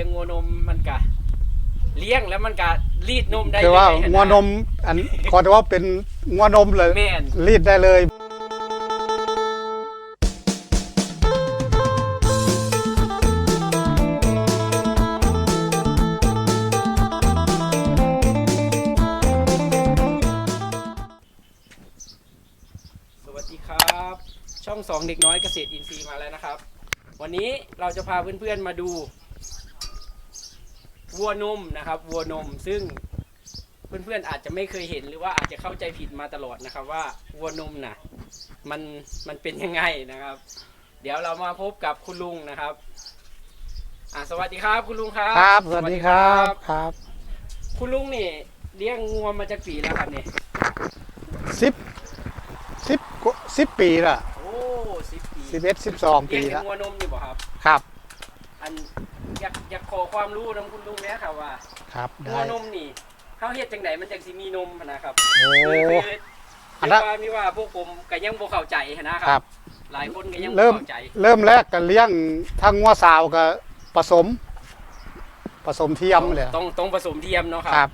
ลี้ยงงัวนมมันกะเลี้ยงแล้วมันกะรีดนมได้คือว่าเลยะงัวนมอันขอแต่ว่าเป็นงัวนมเลยแม่น รีดได้เลย สวัสดีครับ ช่องสองเด็กน้อยเกษตรอินทรีย์มาแล้วนะครับ วันนี้เราจะพาเพื่อนๆมาดู วัวนมนะครับ วัวนมซึ่งเพื่อนๆอาจจะไม่เคยเห็นหรือว่าอาจจะเข้าใจผิดมาตลอดนะครับ ว่าวัวนมน่ะมันมันเป็นยังไงนะครับ เดี๋ยวเรามาพบกับคุณลุงนะครับอ่าสวัสดีครับคุณลุงครับครับ สวัสดีครับครับ คุณลุงนี่เลี้ยงงัวมาจากปีแล้วครับเนี่ยสิบสิบกว่าสิบปีละโอ้สิบปีสิบเอ็ดสิบสองเลี้ปียงแต่ละงัวนมอยู่บ่ครับ ครับ อัน อยากอยากขอความรู้นํคุณลุงเนี้ยครับว่าครับงัได้ วนมนี่เขาเฮ็ดจังไดมันจังสิมีนมหั้นนะครับโอ้คือคืออันเรีนั้ยนกว่ามีว่าพวกผมก็ยังบ่เข้าใจหั้นนะคครัรับหลายคนก็ยังบ่เริ่มเข้าใจเริ่มแรกกันเลี้ยงทั้งงัวสาวกับผสม ผสมเทียมเลยต้องต้องผสมเทียมเนาะคครัรับบ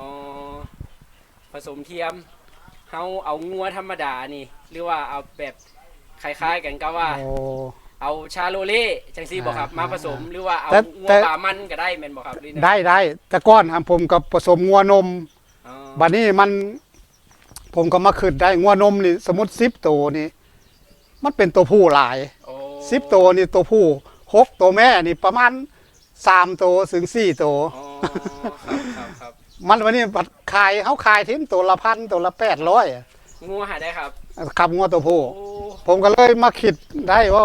อ๋อผสมเทียมเฮาเอางัวธรรมดานี่ หรือว่าเอาแบบคล้ายๆกันก็ว่า โอ้ เอาชาโลเล่จังซี่บ่ครับอ่ามาผสมหรือว่าเอาแต่งัวแต่ ป่ามันก็ได้แม่นบ่ครับหรือแนวได้ได้แต่ก้อนครับผมกับผสมงัวนม อ๋อบัดนี้มัน ผมก็มาขึ้นได้งัวนมนี่สมมติสิบตัวนี่มันเป็นตัวผู้หลายโอ้สิบตัวนี่ตัวผู้หกตัวแม่นี่ประมาณสามตัวถึงสี่ตัวอ๋อครับครับครับมันวันนี้บัดขายเขาขายทิ้งตัวละพันตัวละแปดร้อยงัวหาได้ครับขับงัวตัวผู้ โอ้ผมก็เลยมาคิดได้ว่า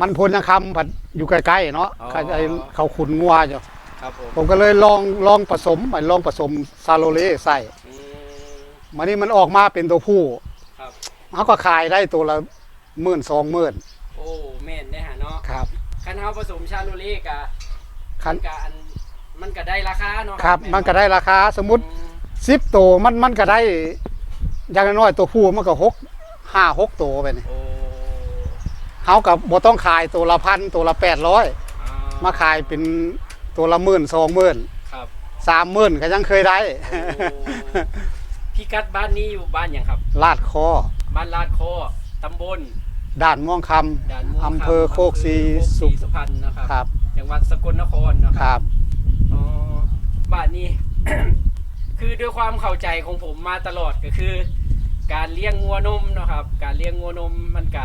มันพลยังคำผัดอยู่ใกล้ๆเนาะเขาจะเขาขุนงัวอยู่ครับผมผมก็เลยลองลองผสมไปลองผสมซาโลเล่ใส่อืมมันนี่มันออกมาเป็นตัวผู้ครับ เขาก็ขายได้ตัวละหมื่นสองหมื่นโอ้แม่นได้หาเนาะครับคันเฮาผสมชาโลเล่กะคันกะอันมันก็ได้ราคาเนาะครับแมันก็ได้ราคาสมมติอืสิบตัวมันมันก็ได้อย่างน้อยๆตัวผู้มันก็หกห้าหกตัวไปนี่โอ้ เขากับบ่ต้องขายตัวละพันตัวละแปดร้อยอ่มาขายเป็นตัวละหมื่นสองหมื่นครับสามหมื่นก็ยังเคยได้โอ้พี่กัดบ้านนี้อยู่บ้านหยังครับ ลาดคอ บ้านลาดคอตำบลด่านม่วงคด่านม่วงำอำเภอโคกศรีสุสุสุพรรณนะครับครับจังหวัดสกลนครนะคครับรับอ๋อบ้านนี้ คือด้วยความเข้าใจของผมมาตลอดก็คือ การเลี้ยงงัวนมเนาะครับ การเลี้ยงงัวนมมันก็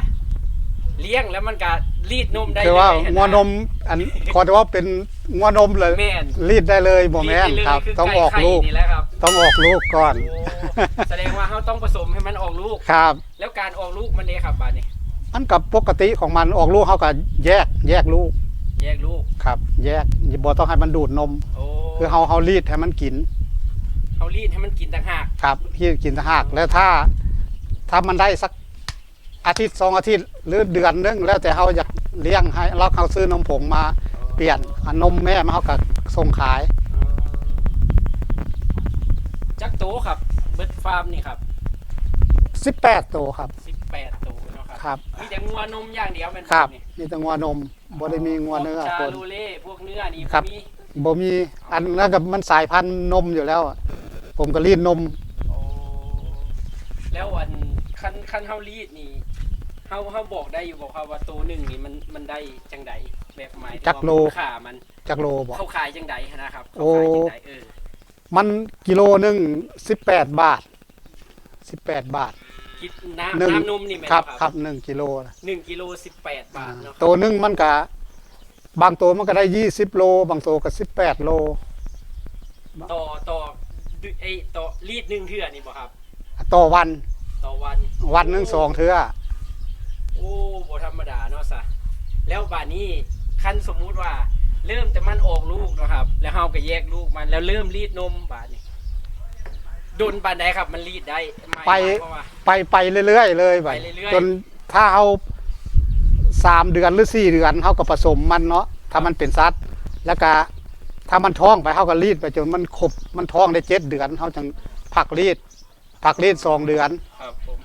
เลี้ยงแล้วมันก็รีดนมได้คือว่าเลยะงัวนมอันขอแต่ว่าเป็นงัวนมเลยแม่น รีดได้เลยบ่แม่นรีดได้เลยครับคือต้องออกไข่ลูก นี่แหละครับต้องออกลูกก่อน โอ้แสดงว่าเขาต้องผสมให้มันออกลูก ครับ แล้วการออกลูกมันเนี่ยครับบ้านนี้มันกับปกติของมันออกลูกเขาก็แยกแยกลูกแยกลูก ครับ แยกบ่ต้องให้มันดูดนม โอ้คือเฮาเฮารีดให้มันกิน เขารีดให้มันกินต่างหาก ครับที่กินทหากแล้วถ้าถ้ามันได้สัก อาทิตย์สองอาทิตย์หรือเดือนนึงแล้วแต่เฮาอยากเลี้ยงให้เราเขาซื้อนมผงมาเปลี่ยนเอานมแม่มาเฮาก็ส่งขายอ๋อจักโตครับเบิร์ดฟาร์มนี่ครับ18ตัวครับ สิบแปดโตเนาะครับครับ มีแต่งัวนมอย่างเดียวเป็นครับนี่มีแต่งัวนมบ่ได้มีงัวเนื้อพวกปชานลูเล่พวกเนื้อนี่ครับมีบ่มีอันนั้นกับมันสายพันธุ์นมอยู่แล้วอะผมก็รีดนมโอ้แล้วอันคันคันเฮารีดนี่ เฮาเฮาบอกได้อยู่บอกครับว่าตัวหนึ่งนี่มันมันได้จังใดแบบหมายถึงจักโล ว่าค่ามันจากโลบ่ เขาขายจังใดนะครับโอ้เขาขายจังใดเออมันกิโลหนึง18บาท18บาท คิดหนึ่น้ำงน้ำนมนี่ไหมครับคครัรับบหนึ่งกิโลนะหนึ่งกิโลสิบแปดบาทเนาะครับตัวหนึงมันก็บางตัวมันก็ได้ยี่สิบโล บางตัวก็สิบแปดโล ต่อต่อดึไอยต่อรีดหนึ่งเทื่อนี่บ่ครับ ต่อวันต่อวันวันหนึ่งสองเทื่อโอ้บ่ธรรมดาเนาะซะแล้วบาดนี้คันสมมุติว่า เริ่มแต่มันออกลูกเนาะครับ แล้วเฮาก็แยกลูกมันแล้วเริ่มรีดนมบาดนี้โดนปานใดครับ มันรีดได้หมายไป ความว่า ไปไปเรื่อยๆเลยไปไปเรื่อยๆ จนถ้าเอาสามเดือนหรือสี่เดือนเขาก็ผสมมันเนาะถ้ามันเป็นซัดแล้วก็ถ้ามันท้องไปเขาก็รีดไปจนมันครบมันท้องได้เจ็ดเดือนเขาจึงผักรีดผักรีดสองเดือน ครับผม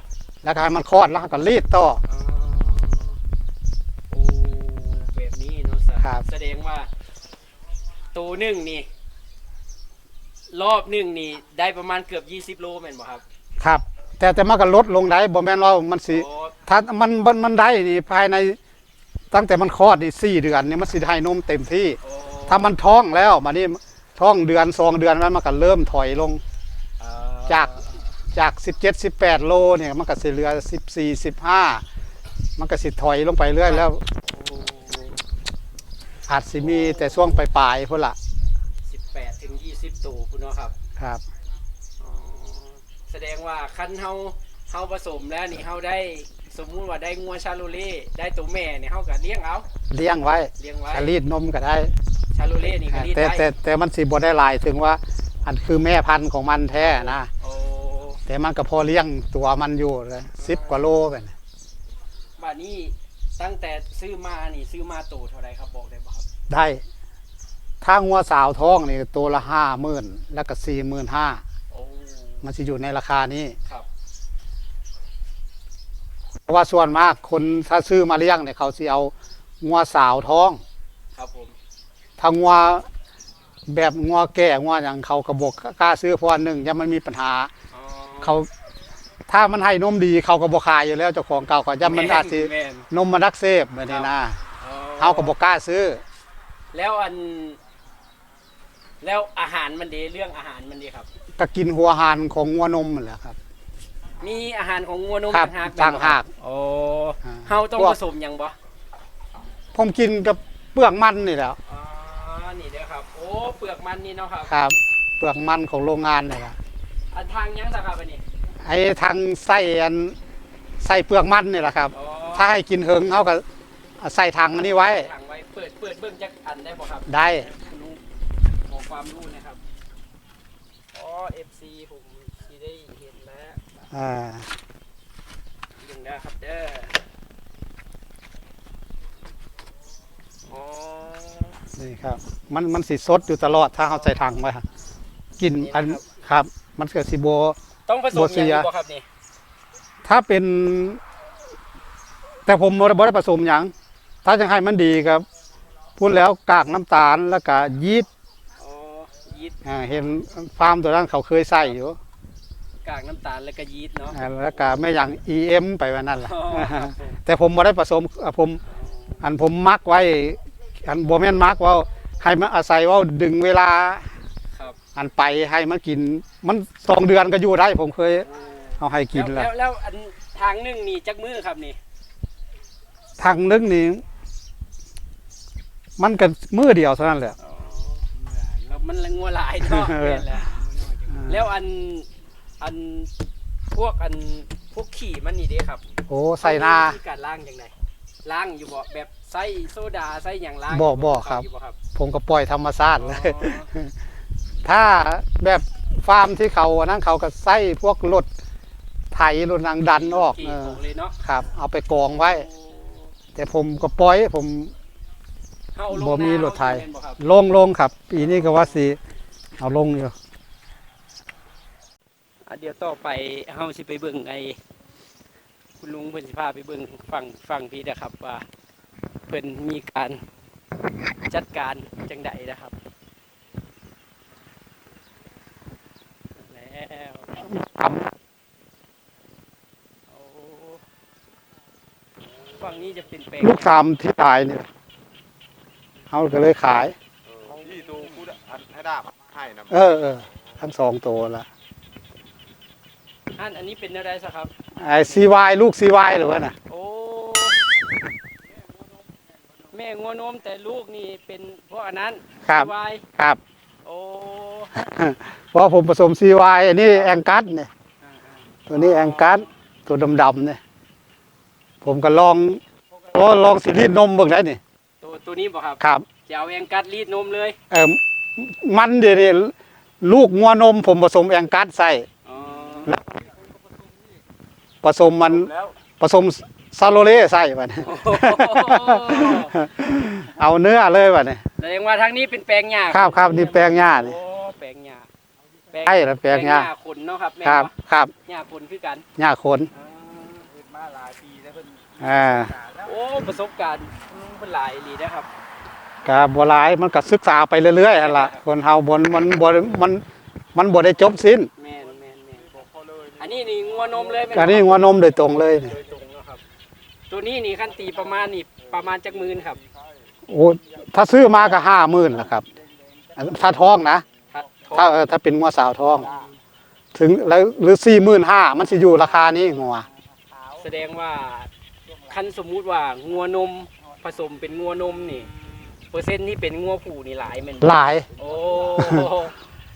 แล้วก็ให้มันคลอดแล้วเขาก็รีดต่อ อ๋อ ครับ แสดงว่าตัวหนึ่งนี่ รอบหนึ่งนี่ ได้ประมาณเกือบ20โลแม่นบ่ครับ ครับ แต่แต่มันก็ลดลงได้บ่แม่นว่ามันสิโอ้ ถ้ามันมันมันได้นี่ภายใน ตั้งแต่มันคลอดนี่สี่เดือนนี่มันสิให้นมเต็มที่ โอ้ถ้ามันท้องแล้วมานี่ท้องเดือนสองเดือนแล้วมันก็เริ่มถอยลงเอ่อจาก จาก 17 18 โลเนี่ยมันก็สิเหลือ 14 15 มันก็สิถอยลงไปเรื่อยแล้วโอ้อาจสิมีแต่ช่วงปลายๆพุ่นละ18ถึง20ตัวคุณเนาะครับครับอ๋อแสดงว่าคันเฮาเฮาผสมแล้วนี่เฮาได้สมมุติว่าได้งัวชาโลเล่ได้ตัวแม่นี่เฮาก็เลี้ยงเอาเลี้ยงไว้เลี้ยงไว้จะรีดนมก็ได้ชาโลเล่นี่ก็รีดแต่ได้แต่แต่มันสิบ่ได้หลายถึงว่า อันคือแม่พันธุ์ของมันแท้นะโอ้แต่มันก็พอเลี้ยงตัวมันอยู่เลยสิบกว่าโลไปนะ บัดนี้ ตั้งแต่ซื้อมานี่ซื้อมาตัวเท่าไหร่ครับบอกได้บ่ครับได้ถ้างัวสาวท้องนี่ตัวละห้าหมื่นแล้วก็สี่หมื่นห้าโอ้มันสิอยู่ในราคานี้ ครับ เพราะว่าส่วนมากคนถ้าซื้อมาเลี้ยงเนี่ยเขาสิเอางัวสาวท้อง ครับผมถ้างัวแบบงัวแก่งัวอย่างเขากระบอกกล้าซื้อเพราะว่าหนึ่งยังมันมีปัญหา อ๋อเขา ถ้ามันให้นมดีเขาก็บอกขายอยู่แล้วเจ้าของเก่าเขาจะมันอาจสิแม่น นมมันรักเสพแบบนี้นะอ๋อเขาก็บอกกล้าซื้อ แล้วอัน แล้วอาหารมันดีเรื่องอาหารมันดีครับ ก็กินหัวหานของงัวนมนั่นแหละครับ มีอาหารของงัวนมครับต่างหากต่างหากโอ้อ่า เฮาต้องพวกผสมหยังบ่ผมกินกับเปลือกมันนี่แหละอ๋อนี่เด้อครับ โอ้เปลือกมันนี่เนาะครับ ครับ เปลือกมันของโรงงานนี่แหละอันทางยังสักครับอันนี้ ไอ้ทางไส้อันไส้เปลือกมันนี่แหละครับ อ๋อถ้าให้กินเหิงเขาก็ใส่ถังอันนี้ไว้ทางไว้เปิดเปิดเบิ่งจักอันได้บ่ครับได้ คุณลุงขอความรู้นะครับอ๋อ FC ผมสิได้เห็นแล้วอ่า ดึงนะครับเด้ออ๋อนี่ครับ มันมันสิสดอยู่ตลอดถ้าเขาใส่ถังไว้ครับกินอันครับ มันเกิดสิโบ ต้องผสมบ่เสีหยังยอีกบ่ครับนี่ถ้าเป็น แต่ผมบ่ได้บ่ได้ผสมหยังถ้าจะให้มันดีครับ พูดแล้วกากน้ำตาลแล้วก็ยีสต์อ๋อยีสต์อ่าเห็นฟาร์มตัวนั้นเขาเคยใส่อยู่กากน้ำตาลแล้วก็ยีสต์เนาะอ่าแล้วก็ไม่อย่าง EM ไปวันนั้นล่ะอ๋อครับผมแต่ผมบ่ได้ผสมอ่าผม อันผมมักไว้ อันบ่แม่นมักว่าให้มันอาศัยว่าดึงเวลาครับ อันไปให้มันกิน มันสองเดือนก็อยู่ได้ ผมเคยเอาให้กินแล้แล้ววแล้วอันทางหนึงนี่จักมือครับนี่ ทางนึงนี่มันก็มือเดียวเท่านั้นแหละอ๋อแล้วมันละงัวหลายเนาะเออแม่นแล้วแล้วอันอันพวกอันพวกขี่มันนี่เด้ครับ โอ้ใส่นามีการล้างยังไงล้างอยู่บ่แบบใส่โซดาใส่อย่างล้างบ่บ่ครับอยู่บ่ครับผมก็ปล่อยธรรมชาติเลยอ๋อ ถ้าแบบฟาร์มที่เขาอันนั้นเขาก็ใส่พวกรถไถรถนางดันออกขี่เออของเลยเนาะครับ เอาไปกองไว้ แต่ผมก็ปล่อยผมเฮาลงบ่มีนารถไถเฮาสิแม่นบ่ครับลงลงครับ ปีนี้ก็ว่าสิเอาลงอยู่อะเดี๋ยวต่อไปเฮาสิไปเบิ่งไอ้คุณลุงเพิ่นสิพาไปเบิ่งฝั่งฝั่งพี่นะครับว่าเพิ่นมีการจัดการจังไดนะครับ แล้วโอ้ฝั่งนี้จะเป็นแปลงลูกสามที่ตายเนี่ยเขาก็เลยขาย ที่ดูพูดอันให้ดาบให้นะเออเออทั้งสองตัวละอันอันนี้เป็นอะไรสักครับ ไอ้ซีวายลูกซีวายหรือว่าน่ะ โอ้ แม่งัวนมแต่ลูกนี่เป็นพวกอันนั้นครับ วายครับ โอ้เพราะผมผสมซีวายอันนี้แองกัสเนี่ยอ่าตัวนี้แองกัสตัวดำๆเนี่ยผมก็ลองโอ้ลองสิรีดนมเบิ่งได้นี่ๆตัวตัวนี้บอกครับครับจะเอาแองกัดรีดนมเลยเออมันเดี๋ยวนี้ลูกงัวนม ผมผสมแองกัสใส่อ๋อผสมมันแล้วผสม ซาโลเล่ใส่บัดนี้โอ้โหเอาเนื้อเลยบัดนี้แสดงว่าทางนี้เป็นแปลงหญ้าครับครับนี่แปลงหญ้านี่โอ้แปลงหญ้าใช่แล้วแปลงหญ้าขนเนาะครับแม่ครับเนาะครับหญ้าขนคือกันหญ้าคนอ่ามาหลายปีแล้วเพิ่นอ่าโอ้ประสบการณ์เพิ่นหลายอีหลีนะครับก็บ่หลายมันก็ศึกษาไปเรื่อยๆนั่นล่ะคนเฮาบ่มันบ่มันมันบ่ได้จบสิ้นแม่นแม่นแม่นอันนี้นี่งัวนมเลยแม่อันนี้งัวนมโดยตรงเลยนี่โดย ตรงเนาะครับตัวนี้นี่ขั้นตีประมาณนี่ประมาณจักหมื่นครับ โอ้ถ้าซื้อมาก็50,000ล่ะครับอันถ้าท้องนะ ถ้าถ้าเออถ้าเป็นงัวสาวท้อง ถึงแล้วหรือ45,000มันสิอยู่ราคานี้งัวแสดงว่าคันสมมุติว่างัวนมผสมเป็นงัวนมนี่ เปอร์เซ็นต์ที่เป็นงัวผูนี่หลายแม่นบ่หลายโอ้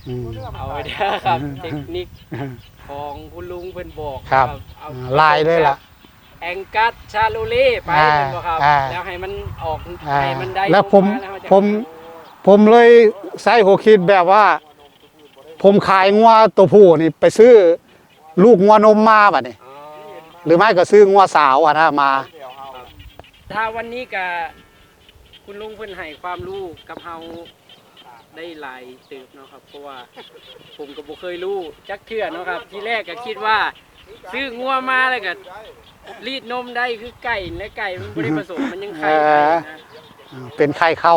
อืม เอาไว้เด้อครับ เทคนิคของคุณลุงเพิ่นบอกครับ เอา หลายเลยล่ะ แองกัสชาโลเล่ไปอ่าเป็นบ่ครับอ่าแล้วให้มันออกอ่าให้มันได้แล้วผมออกาแล้วนจะผม ผมเลยใส่หัวคิดแบบว่า ผมขายงัวตัวผู้นี่ไปซื้อลูกงัวนมมาบัดนี้ อ๋อหรือไม่ก็ซื้องัวสาวอะนะมา ถ้าวันนี้ก็คุณลุงเพิ่นให้ความรู้กับเฮาได้หลายเติบเนาะครับเพราะว่าผมก็บ่เคยรู้จักเทื่อเนาะครับ ที่แรกก็คิดว่า ซื้องัวมาแล้วก็รีดนมได้คือไก่และไก่มันบ่ได้ผสมมันยังไข่ไข่นะเป็นไข้เข้า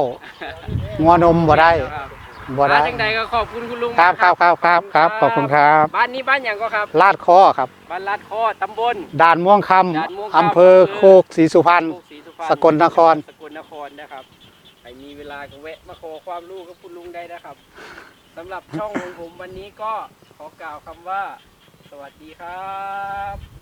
งัวนมบ่ได้ครับบ่ได้ มาจังใดก็ขอบคุณคุณลุงครับมากครับครับครับครับขอบคุณครับ บ้านนี้บ้านหยังก็ครับ ลาดคอครับ บ้านลาดคอตำบล ด่านม่วงคด่านม่วงำคำ อำเภอโคกศรีสุพรรณ โคกศรีสุพรรณสกลนคร สกลนครนะครับใครมีเวลาก็แวะมาขอความรู้กับคุณลุงได้นะครับสำหรับช่องของผมวันนี้ก็ขอกล่าวคำว่า สวัสดีครับ